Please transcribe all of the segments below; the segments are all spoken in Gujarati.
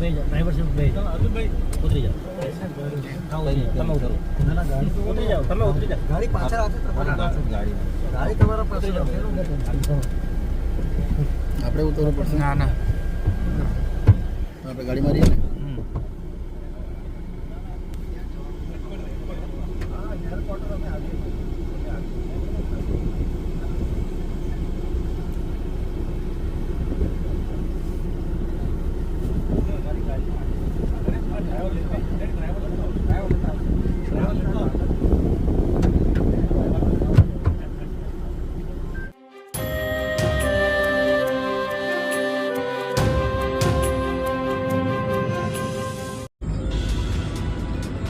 બે જાઓ ડ્રાઈવર સીટ બે જાઓ ઉતરી જાઓ. ઉતરી જાઓ. તમે ઉતરો. ઉતરી જાઓ તમે ઉતરી જાઓ. ગાડી પાછળ આવશે ગાડી ગાડી તમારા પાસે આપણે ઉતરવું પડશે. ના ના. આપણે ગાડી મારીએ ને?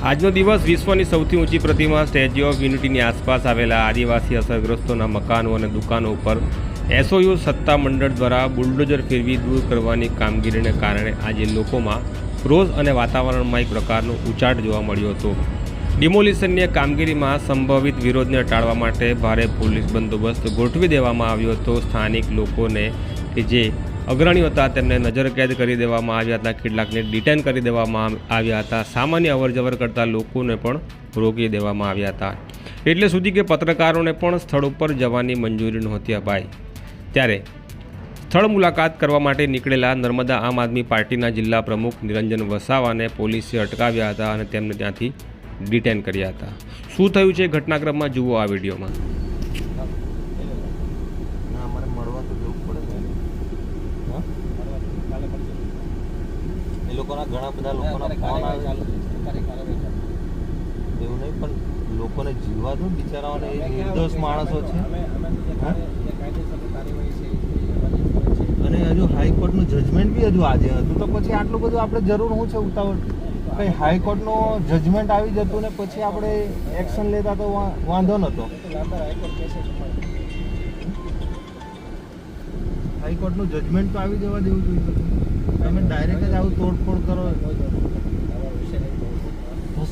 આજનો દિવસ વિશ્વની સૌથી ઊંચી પ્રતિમા સ્ટેચ્યુ ઓફ યુનિટીની આસપાસ આવેલા આદિવાસી અસરગ્રસ્તોના મકાનો અને દુકાનો ઉપર એસઓયુ સત્તા મંડળ દ્વારા બુલડોઝર ફેરવી દૂર કરવાની કામગીરીને કારણે આજે લોકોમાં રોજ અને વાતાવરણમાં એક પ્રકારનો ઉચાટ જોવા મળ્યો હતો. ડિમોલિશનની કામગીરીમાં સંભવિત વિરોધને ટાળવા માટે ભારે પોલીસ બંદોબસ્ત ગોઠવી દેવામાં આવ્યો હતો. સ્થાનિક લોકોને કે જે અગ્રણીઓ હતા, તેમને નજરકેદ કરી દેવામાં આવ્યા હતા, કેટલાકને ડિટેન કરી દેવામાં આવ્યા હતા. સામાન્ય અવરજવર કરતા લોકોને પણ રોકી દેવામાં આવ્યા હતા. એટલે સુધી કે પત્રકારોને પણ સ્થળ ઉપર જવાની મંજૂરી નહોતી અપાઈ. ત્યારે સ્થળ મુલાકાત કરવા માટે નીકળેલા નર્મદા આમ આદમી પાર્ટીના જિલ્લા પ્રમુખ નિરંજન વસાવાને પોલીસે અટકાવ્યા હતા અને તેમને ત્યાંથી ડિટેન કર્યા હતા. શું થયું છે ઘટનાક્રમમાં જુઓ આ વિડીયોમાં ના અમારે મળવા તો જવું પડે ને હા? એ લોકોના ઘણા બધા લોકોના ફોન આવે એવું નહીં પણ લોકોને જીવવા દો બિચારાઓને એ નિર્દોષ માણસો છે. અને હજુ હાઈકોર્ટનું જજમેન્ટ બી હજુ આજે હતું તો પછી આટલું બધું આપણે જરૂર શું છે ઉતાવળ? કઈ હાઈકોર્ટનો જજમેન્ટ આવી જતું ને પછી આપણે એક્શન લેતા તો વાંધો નહોતો હાઈકોર્ટનું જજમેન્ટ તો આવી જવા દેવું જોઈએ. તમે ડાયરેક્ટ જ આવું તોડફોડ કરો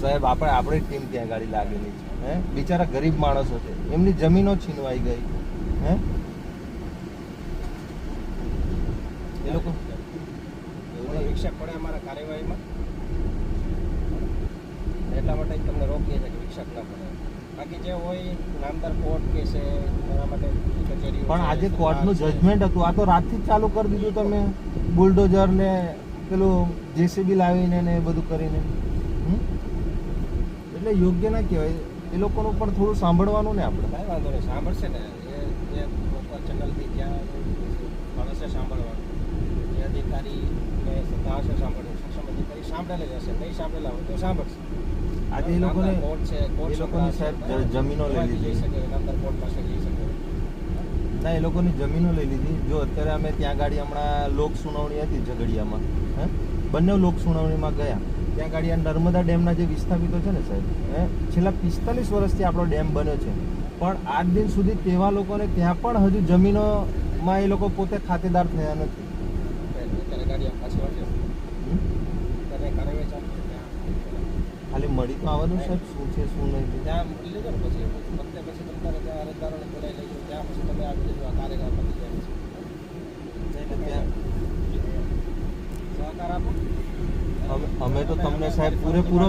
સાહેબ આપણે આપણી ટીમ ત્યાં ગાડી લાગેલી છે હે? બિચારા ગરીબ માણસો છે. એમની જમીનો છીનવાઈ ગઈ. હે? એ લોકો રિક્ષા પડે અમારા કાર્યવાહીમાં. એટલા માટે તમને રોકીએ છીએ કે રિક્ષા ના પડે. બાકી જે હોય નામદાર કોર્ટ કે છે એના માટે કચેરી પણ આજે કોર્ટનું જજમેન્ટ હતું. આ તો રાતથી જ ચાલુ કરી દીધું તમે. બુલડોઝર ને પેલું જેસીબી લાવીને ને એ બધું કરીને. હમ? એટલે યોગ્ય ના કહેવાય. એ લોકોનું પણ થોડું સાંભળવાનું ને આપણે. કાંઈ વાંધો નહીં સાંભળશે ને. એ જે પ્રોપર ચેનલથી જ્યાં માણસે સાંભળવાનું. એ અધિકારી ને સત્તા હશે સાંભળવું સક્ષમ અધિકારી સાંભળેલા જ હશે. નહીં સાંભળેલા હોય તો સાંભળશે. આજે એ લોકોને કોર્ટ છે કોર્ટ લોકોની સાહેબ જમીનો લઈ જઈ લીધી. શકે નામદાર કોર્ટ પાસે જઈ શકે. ના એ લોકોની જમીનો લઈ લીધી. જો અત્યારે અમે ત્યાં ગાડી હમણાં લોક સુનાવણી હતી ઝઘડિયામાં હે? બંને લોક સુનાવણીમાં ગયા. ત્યાં ગાડી આ નર્મદા ડેમના જે વિસ્થાપિતો છે ને સાહેબ હે? છેલ્લા પિસ્તાલીસ વર્ષથી આપણો ડેમ બન્યો છે. પણ આજ દિન સુધી તેવા લોકોને ત્યાં પણ હજુ જમીનોમાં એ લોકો પોતે ખાતેદાર થયા નથી. ખાલી મળી તો આવવાનું સાહેબ શું છે શું નહીં. ત્યાં મોકલી લેજો ને પછી વખતે પછી તમારે ત્યાં અરજદારોને બોલાવી લેજો ત્યાં પછી તમે આવી જજો આ કાર્યક્રમ પતી જાય છે. ત્યાં સહકાર આપો. અમે તો તમને સાહેબ પૂરેપૂરો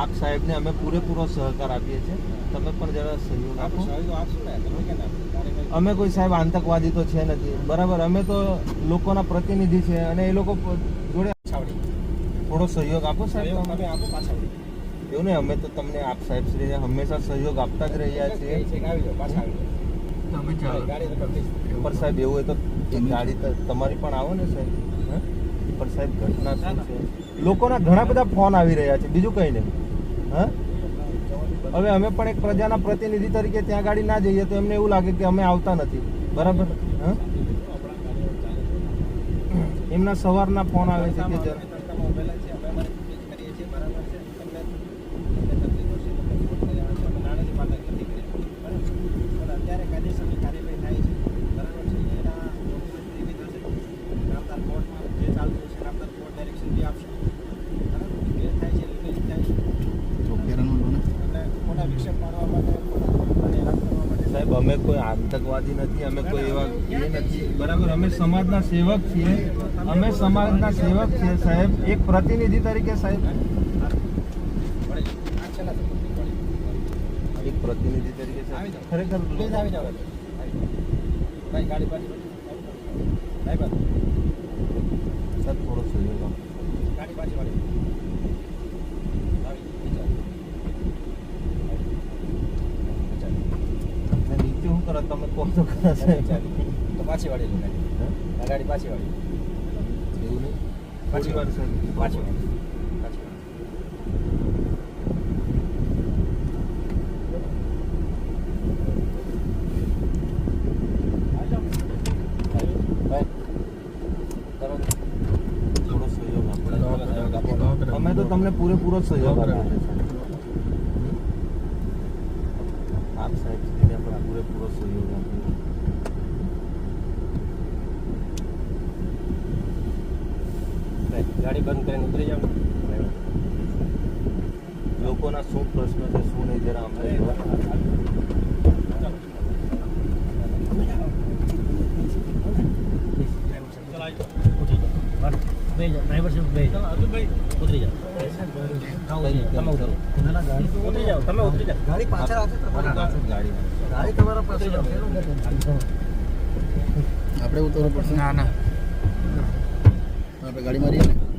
આપ સાહેબને અમે પૂરેપૂરો સહકાર આપીએ છીએ. તમે પણ જરા સહયોગ આપો. અમે કોઈ સાહેબ આતંકવાદી તો છે નથી. બરાબર અમે તો લોકોના પ્રતિનિધિ છે અને એ લોકો જોડે થોડો સહયોગ આપો સાહેબ. તમે. તમે આપો પાછા એવું નહીં અમે તો તમને આપ સાહેબ શ્રી હંમેશા સહયોગ આપતા જ રહ્યા છીએ. છે કે પાછા આવી જાઓ. ગાડી તો કરતી જ. પણ સાહેબ એવું હોય તો ગાડી તમારી પણ આવો ને સાહેબ. હે? પણ સાહેબ ઘટના શું છે? લોકોના ઘણા બધા ફોન આવી રહ્યા છે. બીજું કંઈ નહીં. હા? હવે અમે પણ એક પ્રજાના પ્રતિનિધિ તરીકે ત્યાં ગાડી ના જઈએ તો એમને એવું લાગે કે અમે આવતા નથી. બરાબર? હા? એમના સવારના ફોન આવે છે કે જરા તડકામાં ઉભેલા છે. અમે અમારી કરીએ છીએ. બરાબર છે તમને તમને તકલીફો છે તમને ફોન કર્યા હશે. અમે નાણાંની પાછા નથી કર્યા બરાબર? પણ અત્યારે કાયદેસરની કાર્યવાહી થાય છે. બરાબર છે. એના ડોક્યુમેન્ટ એવી થશે નામદાર કોર્ટમાં જે ચાલતું છે નામદાર કોર્ટ ડાયરેક્શન બી આપશે. બરાબર? જે થાય છે લીગલી થાય છે. એટલે ખોટા વિક્ષેપ પાડવા માટે ખોટા હેરાન કરવા માટે સાહેબ અમે કોઈ આતંકવાદી નથી અમે કોઈ એવા એ નથી. બરાબર અમે સમાજના સેવક છીએ. અમે સમાજના સેવક છીએ સાહેબ. એક પ્રતિનિધિ તરીકે સાહેબ. એક પ્રતિનિધિ તરીકે સાહેબ. ખરેખર આવી જાવ ભાઈ ગાડી પાછી ભાઈ બાદ સાહેબ થોડો સહયોગ આપો. ગાડી પાછી વાળી આવી વિચાર વિચાર ને નીચે તમે કહો તો ખરા તો પાછી વાળી લો ગાડી. ગાડી પાછી વાળી. એવું નહીં? પાછી વાર સાહેબ પાછી વાળી. વાળી. અમે તો તમને પૂરેપૂરો સહયોગ આપ સાહેબ. પણ પૂરેપૂરો સહયોગ આપીએ ગાડી બંધ કરીને ઉતરી જાઓ લોકોના શું પ્રશ્ન છે શું નહીં જરા અમને કહો. ગાડી પાછળ આવશે ગાડી. આપણે ઉતરવું પડશે. ના ના. આપણે ગાડી મારીએ ને.